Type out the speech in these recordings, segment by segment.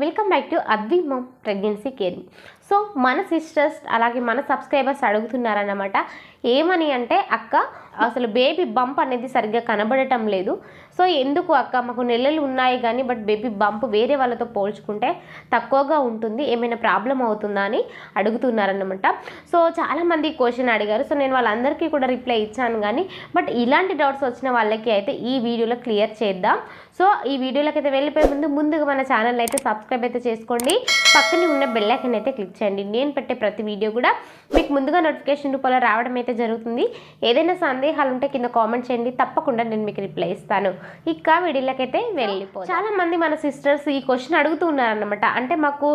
Welcome back to अद्विम pregnancy caring so మన sisters అలాగే మన సబ్స్క్రైబర్స్ అడుగుతున్నారన్నమాట ఏమని అంటే అక్క అసలు బేబీ బంప్ అనేది సరిగ్గా కనబడటం లేదు. సో ఎందుకు అక్క? మాకు నెలలు ఉన్నాయి కానీ బట్ బేబీ బంప్ వేరే వాళ్ళతో పోల్చుకుంటే తక్కువగా ఉంటుంది. ఏమైనా ప్రాబ్లం అవుతుందా? అని అడుగుతున్నారన్నమాట. సో చాలామంది క్వశ్చన్ అడిగారు. సో నేను వాళ్ళందరికీ కూడా రిప్లై ఇచ్చాను కానీ బట్ ఇలాంటి డౌట్స్ వచ్చిన వాళ్ళకి అయితే ఈ వీడియోలో క్లియర్ చేద్దాం. సో ఈ వీడియోలోకి అయితే వెళ్ళిపోయే ముందు ముందుగా మన ఛానల్ అయితే సబ్స్క్రైబ్ అయితే చేసుకోండి. పక్కనే ఉన్న బెల్లైకన్ అయితే క్లిక్ చేయండి నేను పెట్టే ప్రతి వీడియో కూడా మీకు ముందుగా నోటిఫికేషన్ రూపంలో రావడం అయితే జరుగుతుంది. ఏదైనా సందేహాలు ఉంటే కింద కామెంట్ చేయండి. తప్పకుండా నేను మీకు రిప్లై ఇస్తాను. ఇక వీడియోలకైతే వెళ్ళిపో చాలా మంది మన సిస్టర్స్ ఈ క్వశ్చన్ అడుగుతున్నారనమాట అంటే మాకు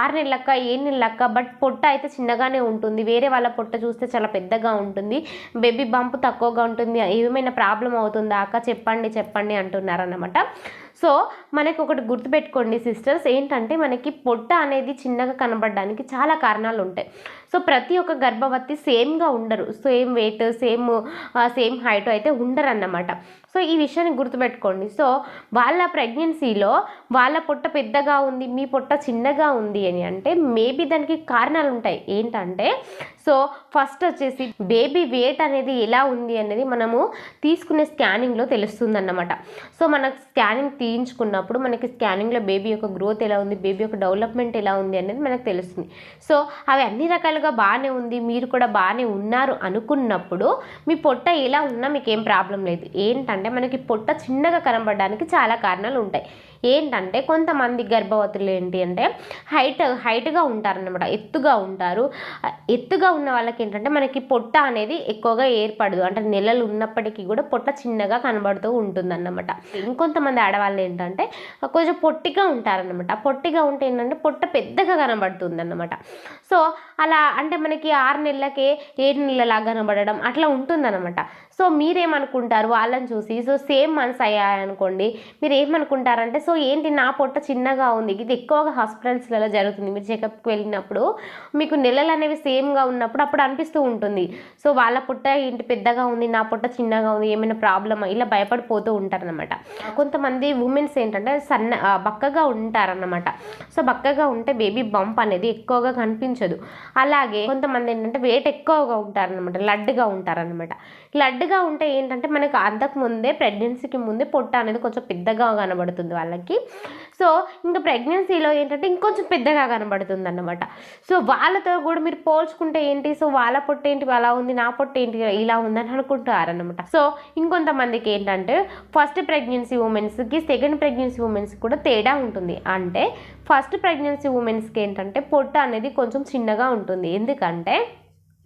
ఆరు నెలలక్క ఏడు నెలలక్క బట్ పొట్ట అయితే చిన్నగానే ఉంటుంది. వేరే వాళ్ళ పొట్ట చూస్తే చాలా పెద్దగా ఉంటుంది. బేబీ బంప్ తక్కువగా ఉంటుంది. ఏమైనా ప్రాబ్లం అవుతుందా? అక్క చెప్పండి చెప్పండి అంటున్నారన్నమాట. సో మనకి ఒకటి గుర్తుపెట్టుకోండి సిస్టర్స్. ఏంటంటే మనకి పొట్ట అనేది చిన్నగా కనబడడానికి చాలా కారణాలు ఉంటాయి సో ప్రతి ఒక్క గర్భవతి సేమ్గా ఉండరు. Same weight same same height అయితే ఉండరు అన్నమాట సో ఈ విషయాన్ని గుర్తుపెట్టుకోండి. సో వాళ్ళ ప్రెగ్నెన్సీలో వాళ్ళ పొట్ట పెద్దగా ఉంది మీ పొట్ట చిన్నగా ఉంది అని అంటే మేబీ దానికి కారణాలు ఉంటాయి ఏంటంటే సో ఫస్ట్ వచ్చేసి బేబీ వెయిట్ అనేది ఎలా ఉంది అనేది మనము తీసుకునే స్కానింగ్లో తెలుస్తుంది అన్నమాట సో మనకు స్కానింగ్ తీయించుకున్నప్పుడు మనకి స్కానింగ్లో బేబీ యొక్క గ్రోత్ ఎలా ఉంది బేబీ యొక్క డెవలప్మెంట్ ఎలా ఉంది అనేది మనకు తెలుస్తుంది. సో అవి అన్ని రకాలుగా బాగానే ఉంది మీరు కూడా బాగానే ఉన్నారు అనుకున్నప్పుడు మీ పొట్ట ఎలా ఉన్నా మీకు ఏం ప్రాబ్లం లేదు. ఏంటంటే మనకి పొట్ట చిన్నగా కనబడడానికి చాలా కారణాలు ఉంటాయి. ఏంటంటే కొంతమంది గర్భవతులు ఏంటి అంటే హైట్ హైట్గా ఉంటారనమాట ఎత్తుగా ఉంటారు. ఎత్తుగా ఉన్న వాళ్ళకి ఏంటంటే మనకి పొట్ట అనేది ఎక్కువగా ఏర్పడదు. అంటే నెలలు ఉన్నప్పటికీ కూడా పొట్ట చిన్నగా కనబడుతూ ఉంటుందన్నమాట. ఇంకొంతమంది ఆడవాళ్ళు ఏంటంటే కొంచెం పొట్టిగా ఉంటారన్నమాట. పొట్టిగా ఉంటే ఏంటంటే పొట్ట పెద్దగా కనబడుతుంది అన్నమాట సో అలా అంటే మనకి ఆరు నెలలకే ఏడు నెలలా కనబడడం అట్లా ఉంటుందన్నమాట. సో మీరేమనుకుంటారు? వాళ్ళని చూసి సో సేమ్ మంత్స్ అయ్యాయనుకోండి మీరు ఏమనుకుంటారంటే సో ఏంటి నా పొట్ట చిన్నగా ఉంది? ఇది ఎక్కువగా హాస్పిటల్స్లలో జరుగుతుంది. మీరు చెకప్కి వెళ్ళినప్పుడు మీకు నెలలు అనేవి సేమ్గా ఉన్నప్పుడు అప్పుడు అనిపిస్తూ ఉంటుంది. సో వాళ్ళ పొట్ట ఏంటి పెద్దగా ఉంది? నా పొట్ట చిన్నగా ఉంది? ఏమైనా ప్రాబ్లమా? ఇలా భయపడిపోతూ ఉంటారనమాట కొంతమంది ఉమెన్స్ ఏంటంటే సన్న బక్కగా ఉంటారన్నమాట. సో బక్కగా ఉంటే బేబీ బంప్ అనేది ఎక్కువగా కనిపించదు. అలాగే కొంతమంది ఏంటంటే వెయిట్ ఎక్కువగా ఉంటారనమాట లడ్డుగా ఉంటారనమాట లడ్డుగా ఉంటే ఏంటంటే మనకు అంతకు ముందే ప్రెగ్నెన్సీకి ముందే పొట్ట అనేది కొంచెం పెద్దగా కనబడుతుంది వాళ్ళకి. సో ఇంకా ప్రెగ్నెన్సీలో ఏంటంటే ఇంకొంచెం పెద్దగా కనబడుతుంది అన్నమాట సో వాళ్ళతో కూడా మీరు పోల్చుకుంటే ఏంటి? సో వాళ్ళ పొట్ట ఏంటి? అలా ఉంది నా పొట్ట ఏంటి? ఇలా ఉందని అనుకుంటారనమాట సో ఇంకొంతమందికి ఏంటంటే ఫస్ట్ ప్రెగ్నెన్సీ ఉమెన్స్కి సెకండ్ ప్రెగ్నెన్సీ ఉమెన్స్ కూడా తేడా ఉంటుంది. అంటే ఫస్ట్ ప్రెగ్నెన్సీ ఉమెన్స్కి ఏంటంటే పొట్ట అనేది కొంచెం చిన్నగా ఉంటుంది. ఎందుకంటే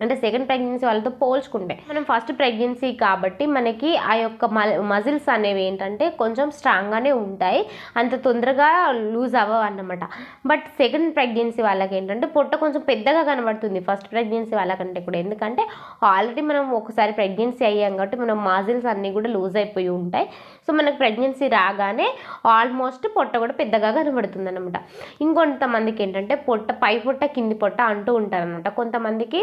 అంటే సెకండ్ ప్రెగ్నెన్సీ వాళ్ళతో పోల్చుకుంటే మనం ఫస్ట్ ప్రెగ్నెన్సీ కాబట్టి మనకి ఆ యొక్క మజిల్స్ అనేవి ఏంటంటే కొంచెం స్ట్రాంగ్గానే ఉంటాయి. అంత తొందరగా లూజ్ అవ్వవు అన్నమాట బట్ సెకండ్ ప్రెగ్నెన్సీ వాళ్ళకి ఏంటంటే పొట్ట కొంచెం పెద్దగా కనబడుతుంది ఫస్ట్ ప్రెగ్నెన్సీ వాళ్ళకంటే కూడా. ఎందుకంటే ఆల్రెడీ మనం ఒకసారి ప్రెగ్నెన్సీ అయ్యాం కాబట్టి మనం మజిల్స్ అన్నీ కూడా లూజ్ అయిపోయి ఉంటాయి. సో మనకు ప్రెగ్నెన్సీ రాగానే ఆల్మోస్ట్ పొట్ట కూడా పెద్దగా కనబడుతుంది అనమాట ఇంకొంతమందికి ఏంటంటే పొట్ట పై పొట్ట కింది పొట్ట అంటూ ఉంటారనమాట కొంతమందికి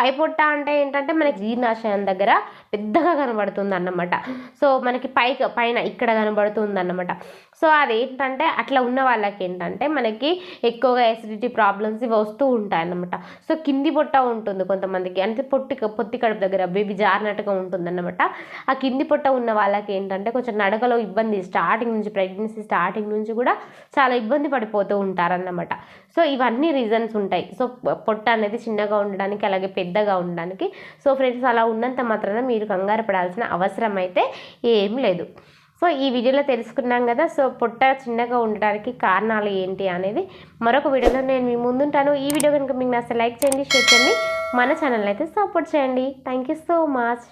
పై పొట్ట అంటే ఏంటంటే మనకి జీర్ణాశయం దగ్గర పెద్దగా కనబడుతుంది అన్నమాట సో మనకి పై పైన ఇక్కడ కనబడుతుంది అన్నమాట సో అదేంటంటే అట్లా ఉన్న వాళ్ళకి ఏంటంటే మనకి ఎక్కువగా ఎసిడిటీ ప్రాబ్లమ్స్ ఇవి వస్తూ ఉంటాయి అన్నమాట సో కింది పొట్ట ఉంటుంది కొంతమందికి. అంటే పొట్టి పొత్తి కడుపు దగ్గర బేబీ జారినట్టుగా ఉంటుంది అన్నమాట ఆ కింది పొట్ట ఉన్న వాళ్ళకి ఏంటంటే కొంచెం నడకలో ఇబ్బంది స్టార్టింగ్ నుంచి ప్రెగ్నెన్సీ స్టార్టింగ్ నుంచి కూడా చాలా ఇబ్బంది పడిపోతూ ఉంటారన్నమాట. సో ఇవన్నీ రీజన్స్ ఉంటాయి. సో పొట్ట అనేది చిన్నగా ఉండడానికి అలాగే పెద్దగా ఉండడానికి. సో ఫ్రెండ్స్ అలా ఉన్నంత మాత్రాన మీరు కంగారు పడాల్సిన అవసరం అయితే ఏం లేదు. సో ఈ వీడియోలో తెలుసుకున్నాం కదా సో పొట్ట చిన్నగా ఉండడానికి కారణాలు ఏంటి అనేది మరొక వీడియోలో నేను మీ ముందుంటాను. ఈ వీడియో కనుక మీకు నచ్చితే లైక్ చేయండి షేర్ చేయండి. మన ఛానల్ అయితే సపోర్ట్ చేయండి. Thank you so much